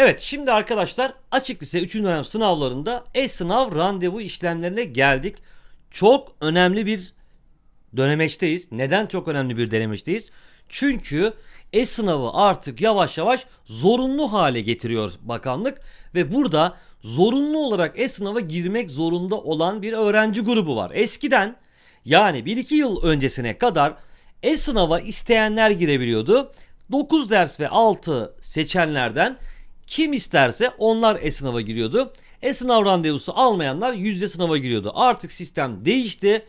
Evet şimdi arkadaşlar açık lise 3. dönem sınavlarında e-sınav randevu işlemlerine geldik. Çok önemli bir dönemeçteyiz. Neden çok önemli bir dönemeçteyiz? Çünkü e-sınavı artık yavaş yavaş zorunlu hale getiriyor bakanlık ve burada zorunlu olarak e-sınava girmek zorunda olan bir öğrenci grubu var. Eskiden yani 1-2 yıl öncesine kadar e-sınava isteyenler girebiliyordu. 9 ders ve 6 seçenlerden kim isterse onlar e-sınava giriyordu. E-sınav randevusu almayanlar yüzde sınava giriyordu. Artık sistem değişti.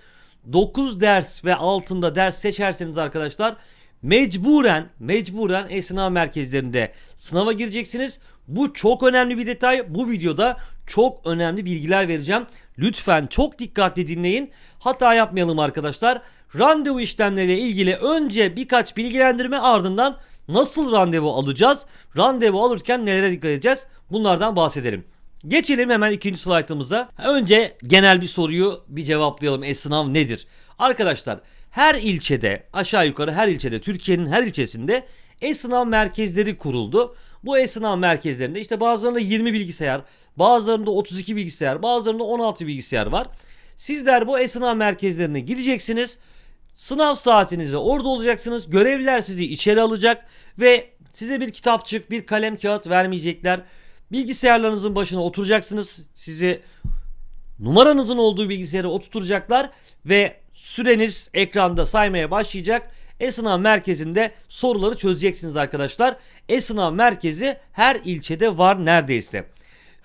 9 ders ve altında ders seçerseniz arkadaşlar mecburen mecburen e-sınav merkezlerinde sınava gireceksiniz. Bu çok önemli bir detay. Bu videoda çok önemli bilgiler vereceğim. Lütfen çok dikkatli dinleyin. Hata yapmayalım arkadaşlar. Randevu işlemleriyle ilgili önce birkaç bilgilendirme ardından nasıl randevu alacağız? Randevu alırken nelere dikkat edeceğiz? Bunlardan bahsedelim. Geçelim hemen ikinci slaytımıza. Önce genel bir soruyu bir cevaplayalım. E-sınav nedir? Arkadaşlar her ilçede aşağı yukarı her ilçede Türkiye'nin her ilçesinde e-sınav merkezleri kuruldu. Bu e-sınav merkezlerinde işte bazılarında 20 bilgisayar, bazılarında 32 bilgisayar, bazılarında 16 bilgisayar var. Sizler bu e-sınav merkezlerine gideceksiniz. Sınav saatinizde orada olacaksınız. Görevliler sizi içeri alacak ve size bir kitapçık, bir kalem kağıt vermeyecekler. Bilgisayarlarınızın başına oturacaksınız. Sizi numaranızın olduğu bilgisayara oturtacaklar ve süreniz ekranda saymaya başlayacak. E-sınav merkezinde soruları çözeceksiniz arkadaşlar. E-sınav merkezi her ilçede var neredeyse.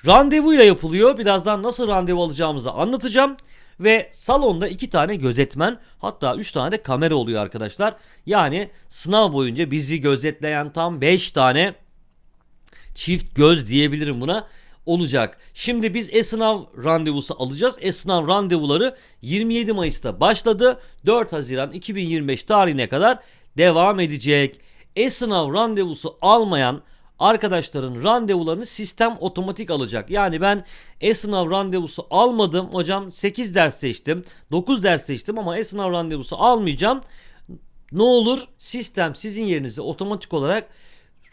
Randevuyla yapılıyor. Birazdan nasıl randevu alacağımızı anlatacağım. Ve salonda iki tane gözetmen hatta üç tane de kamera oluyor arkadaşlar. Yani sınav boyunca bizi gözetleyen tam beş tane çift göz diyebilirim buna olacak. Şimdi biz e-sınav randevusu alacağız. E-sınav randevuları 27 Mayıs'ta başladı. 4 Haziran 2025 tarihine kadar devam edecek. E-sınav randevusu almayan arkadaşların randevularını sistem otomatik alacak. Yani ben e-sınav randevusu almadım. Hocam 8 ders seçtim. 9 ders seçtim ama e-sınav randevusu almayacağım. Ne olur sistem sizin yerinize otomatik olarak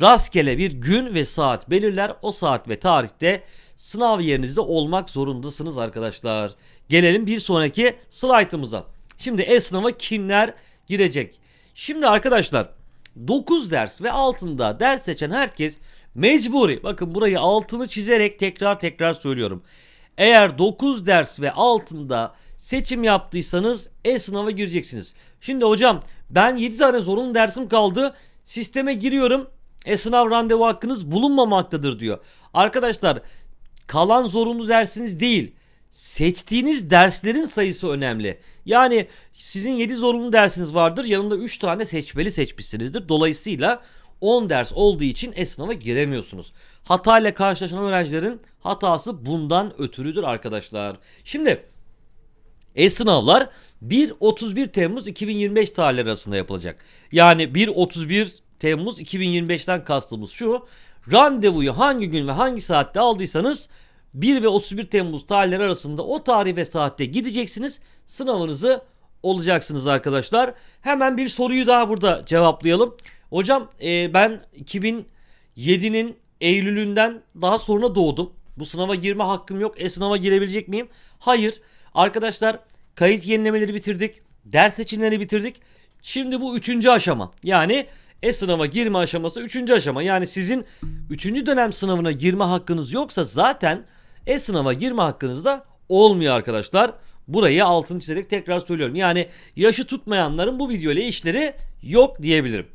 rastgele bir gün ve saat belirler. O saat ve tarihte sınav yerinizde olmak zorundasınız arkadaşlar. Gelelim bir sonraki slaytımıza. Şimdi e-sınava kimler girecek? Şimdi arkadaşlar 9 ders ve altında ders seçen herkes mecburi. Bakın burayı altını çizerek tekrar tekrar söylüyorum. Eğer 9 ders ve altında seçim yaptıysanız e-sınava gireceksiniz. Şimdi hocam ben 7 tane zorunlu dersim kaldı. Sisteme giriyorum. E-sınav randevu hakkınız bulunmamaktadır diyor. Arkadaşlar kalan zorunlu dersiniz değil. Seçtiğiniz derslerin sayısı önemli. Yani sizin 7 zorunlu dersiniz vardır. Yanında 3 tane seçmeli seçmişsinizdir. Dolayısıyla 10 ders olduğu için e-sınava giremiyorsunuz. Hata ile karşılaşan öğrencilerin hatası bundan ötürüdür arkadaşlar. Şimdi e-sınavlar 1-31 Temmuz 2025 tarihleri arasında yapılacak. Yani 1-31 Temmuz 2025'ten kastımız şu. Randevuyu hangi gün ve hangi saatte aldıysanız 1 ve 31 Temmuz tarihleri arasında o tarih ve saatte gideceksiniz. Sınavınızı olacaksınız arkadaşlar. Hemen bir soruyu daha burada cevaplayalım. Hocam e, ben 2007'nin Eylül'ünden daha sonra doğdum. Bu sınava girme hakkım yok. E sınava girebilecek miyim? Hayır. Arkadaşlar kayıt yenilemeleri bitirdik. Ders seçimlerini bitirdik. Şimdi bu üçüncü aşama. Yani e-sınava girme aşaması 3. aşama. Yani sizin 3. dönem sınavına girme hakkınız yoksa zaten e-sınava girme hakkınız da olmuyor arkadaşlar. Burayı altını çizerek tekrar söylüyorum. Yani yaşı tutmayanların bu video ile işleri yok diyebilirim.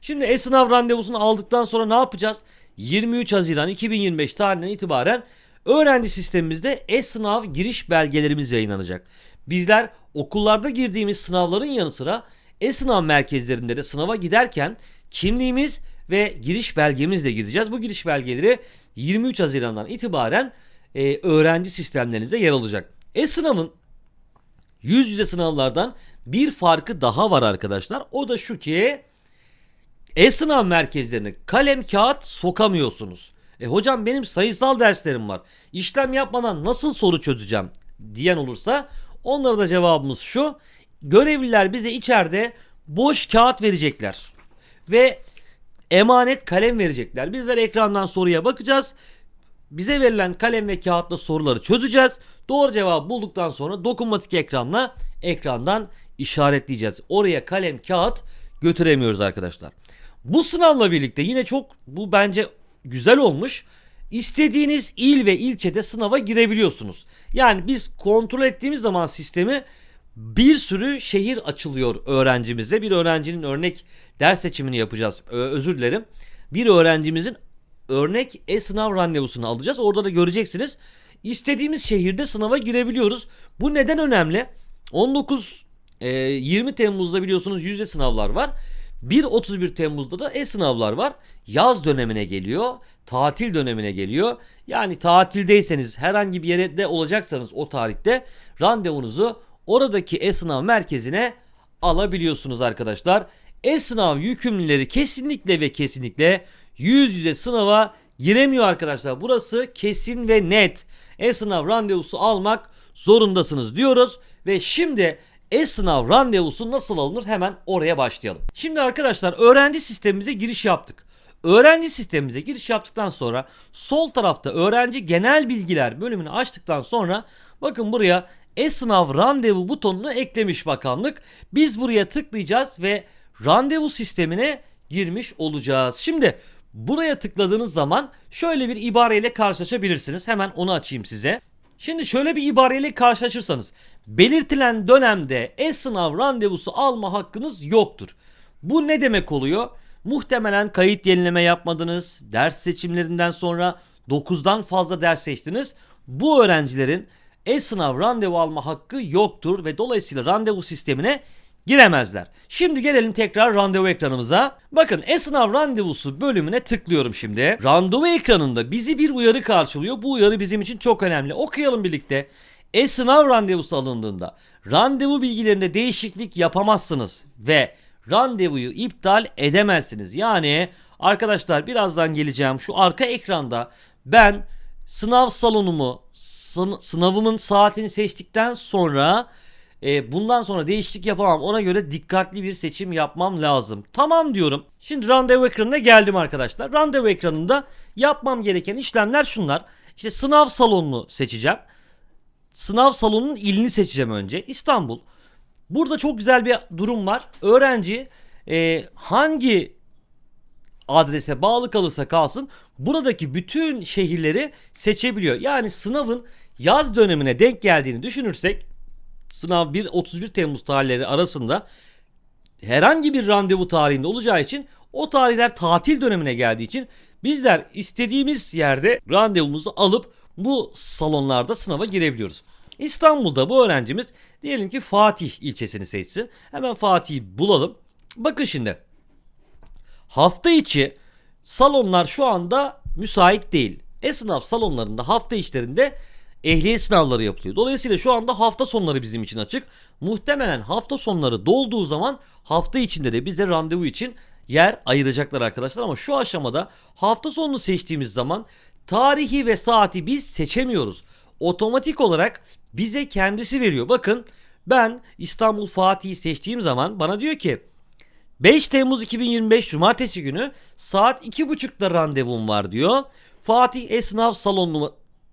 Şimdi e-sınav randevusunu aldıktan sonra ne yapacağız? 23 Haziran 2025 tarihinden itibaren öğrenci sistemimizde e-sınav giriş belgelerimiz yayınlanacak. Bizler okullarda girdiğimiz sınavların yanı sıra e-sınav merkezlerinde de sınava giderken kimliğimiz ve giriş belgemizle gideceğiz. Bu giriş belgeleri 23 Haziran'dan itibaren e, öğrenci sistemlerinizde yer alacak. E-sınavın yüz yüze sınavlardan bir farkı daha var arkadaşlar. O da şu ki e-sınav merkezlerine kalem kağıt sokamıyorsunuz. E hocam benim sayısal derslerim var. İşlem yapmadan nasıl soru çözeceğim diyen olursa onlara da cevabımız şu. Görevliler bize içeride boş kağıt verecekler. Ve emanet kalem verecekler. Bizler ekrandan soruya bakacağız. Bize verilen kalem ve kağıtla soruları çözeceğiz. Doğru cevabı bulduktan sonra dokunmatik ekranla ekrandan işaretleyeceğiz. Oraya kalem kağıt götüremiyoruz arkadaşlar. Bu sınavla birlikte yine çok bu bence güzel olmuş. İstediğiniz il ve ilçede sınava girebiliyorsunuz. Yani biz kontrol ettiğimiz zaman sistemi bir sürü şehir açılıyor öğrencimize. Bir öğrencinin örnek ders seçimini yapacağız. Ö- özür dilerim. Bir öğrencimizin örnek e-sınav randevusunu alacağız. Orada da göreceksiniz. İstediğimiz şehirde sınava girebiliyoruz. Bu neden önemli? 19 e, 20 Temmuz'da biliyorsunuz yüzde sınavlar var. 1-31 Temmuz'da da e-sınavlar var. Yaz dönemine geliyor. Tatil dönemine geliyor. Yani tatildeyseniz herhangi bir yerde olacaksanız o tarihte randevunuzu oradaki e-sınav merkezine alabiliyorsunuz arkadaşlar. E-sınav yükümlüleri kesinlikle ve kesinlikle yüz yüze sınava giremiyor arkadaşlar. Burası kesin ve net. E-sınav randevusu almak zorundasınız diyoruz ve şimdi e-sınav randevusu nasıl alınır hemen oraya başlayalım. Şimdi arkadaşlar öğrenci sistemimize giriş yaptık. Öğrenci sistemimize giriş yaptıktan sonra sol tarafta öğrenci genel bilgiler bölümünü açtıktan sonra bakın buraya e-sınav randevu butonunu eklemiş bakanlık. Biz buraya tıklayacağız ve randevu sistemine girmiş olacağız. Şimdi buraya tıkladığınız zaman şöyle bir ibareyle karşılaşabilirsiniz. Hemen onu açayım size. Şimdi şöyle bir ibareyle karşılaşırsanız belirtilen dönemde e-sınav randevusu alma hakkınız yoktur. Bu ne demek oluyor? Muhtemelen kayıt yenileme yapmadınız. Ders seçimlerinden sonra 9'dan fazla ders seçtiniz. Bu öğrencilerin e-sınav randevu alma hakkı yoktur ve dolayısıyla randevu sistemine giremezler. Şimdi gelelim tekrar randevu ekranımıza. Bakın e-sınav randevusu bölümüne tıklıyorum şimdi. Randevu ekranında bizi bir uyarı karşılıyor. Bu uyarı bizim için çok önemli. Okuyalım birlikte. E-sınav randevusu alındığında randevu bilgilerinde değişiklik yapamazsınız ve randevuyu iptal edemezsiniz. Yani arkadaşlar birazdan geleceğim şu arka ekranda ben sınav salonumu sın- sınavımın saatini seçtikten sonra e, bundan sonra değişiklik yapamam. Ona göre dikkatli bir seçim yapmam lazım. Tamam diyorum. Şimdi randevu ekranına geldim arkadaşlar. Randevu ekranında yapmam gereken işlemler şunlar. İşte sınav salonunu seçeceğim. Sınav salonunun ilini seçeceğim önce. İstanbul. Burada çok güzel bir durum var. Öğrenci e, hangi adrese bağlı kalırsa kalsın buradaki bütün şehirleri seçebiliyor. Yani sınavın yaz dönemine denk geldiğini düşünürsek sınav 1-31 Temmuz tarihleri arasında herhangi bir randevu tarihinde olacağı için o tarihler tatil dönemine geldiği için bizler istediğimiz yerde randevumuzu alıp bu salonlarda sınava girebiliyoruz. İstanbul'da bu öğrencimiz diyelim ki Fatih ilçesini seçsin. Hemen Fatih'i bulalım. Bakın şimdi hafta içi salonlar şu anda müsait değil. E-sınav salonlarında hafta içlerinde ehliyet sınavları yapılıyor. Dolayısıyla şu anda hafta sonları bizim için açık. Muhtemelen hafta sonları dolduğu zaman hafta içinde de bizde randevu için yer ayıracaklar arkadaşlar ama şu aşamada hafta sonunu seçtiğimiz zaman tarihi ve saati biz seçemiyoruz. Otomatik olarak bize kendisi veriyor. Bakın ben İstanbul Fatih'i seçtiğim zaman bana diyor ki 5 Temmuz 2025 Cumartesi günü saat 2.30'da randevum var diyor. Fatih Esnaf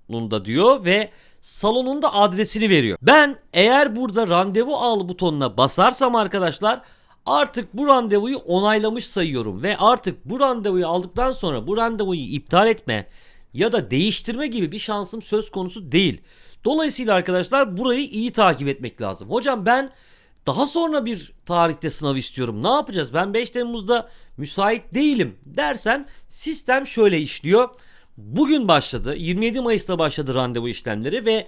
Salonu'nda diyor ve salonun da adresini veriyor. Ben eğer burada randevu al butonuna basarsam arkadaşlar artık bu randevuyu onaylamış sayıyorum ve artık bu randevuyu aldıktan sonra bu randevuyu iptal etme ya da değiştirme gibi bir şansım söz konusu değil. Dolayısıyla arkadaşlar burayı iyi takip etmek lazım. Hocam ben daha sonra bir tarihte sınav istiyorum. Ne yapacağız? Ben 5 Temmuz'da müsait değilim dersen sistem şöyle işliyor. Bugün başladı. 27 Mayıs'ta başladı randevu işlemleri ve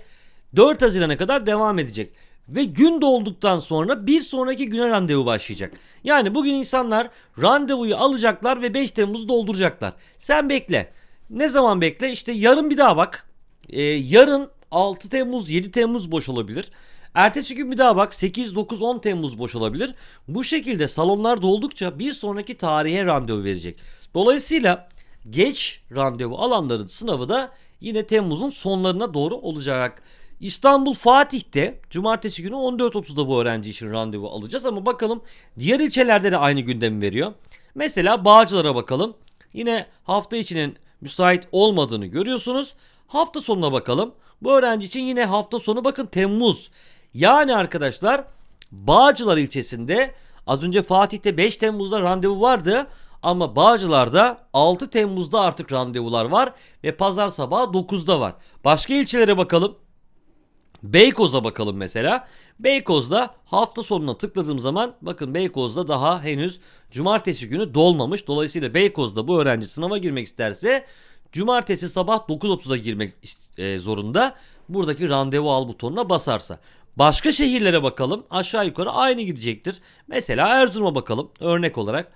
4 Haziran'a kadar devam edecek. Ve gün dolduktan sonra bir sonraki güne randevu başlayacak. Yani bugün insanlar randevuyu alacaklar ve 5 Temmuz dolduracaklar. Sen bekle. Ne zaman bekle? İşte yarın bir daha bak. Ee, yarın 6 Temmuz 7 Temmuz boş olabilir. Ertesi gün bir daha bak 8, 9, 10 Temmuz boş olabilir. Bu şekilde salonlar doldukça bir sonraki tarihe randevu verecek. Dolayısıyla geç randevu alanların sınavı da yine Temmuz'un sonlarına doğru olacak. İstanbul Fatih'te cumartesi günü 14.30'da bu öğrenci için randevu alacağız ama bakalım diğer ilçelerde de aynı gündemi veriyor. Mesela Bağcılar'a bakalım. Yine hafta içinin müsait olmadığını görüyorsunuz. Hafta sonuna bakalım. Bu öğrenci için yine hafta sonu bakın Temmuz. Yani arkadaşlar Bağcılar ilçesinde az önce Fatih'te 5 Temmuz'da randevu vardı. Ama Bağcılar'da 6 Temmuz'da artık randevular var ve pazar sabahı 9'da var. Başka ilçelere bakalım. Beykoz'a bakalım mesela. Beykoz'da hafta sonuna tıkladığım zaman bakın Beykoz'da daha henüz cumartesi günü dolmamış. Dolayısıyla Beykoz'da bu öğrenci sınava girmek isterse cumartesi sabah 9.30'da girmek e, zorunda. Buradaki randevu al butonuna basarsa. Başka şehirlere bakalım. Aşağı yukarı aynı gidecektir. Mesela Erzurum'a bakalım örnek olarak.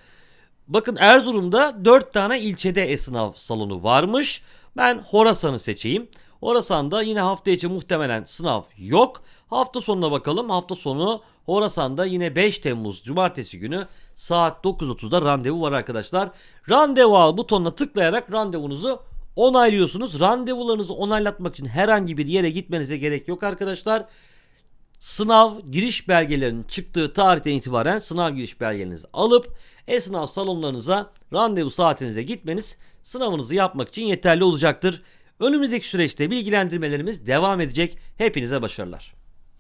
Bakın Erzurum'da 4 tane ilçede e-sınav salonu varmış. Ben Horasan'ı seçeyim. Horasan'da yine hafta içi muhtemelen sınav yok. Hafta sonuna bakalım. Hafta sonu Horasan'da yine 5 Temmuz Cumartesi günü saat 9.30'da randevu var arkadaşlar. Randevu al butonuna tıklayarak randevunuzu onaylıyorsunuz. Randevularınızı onaylatmak için herhangi bir yere gitmenize gerek yok arkadaşlar. Sınav giriş belgelerinin çıktığı tarihten itibaren sınav giriş belgelerinizi alıp e-sınav salonlarınıza randevu saatinize gitmeniz sınavınızı yapmak için yeterli olacaktır. Önümüzdeki süreçte bilgilendirmelerimiz devam edecek. Hepinize başarılar.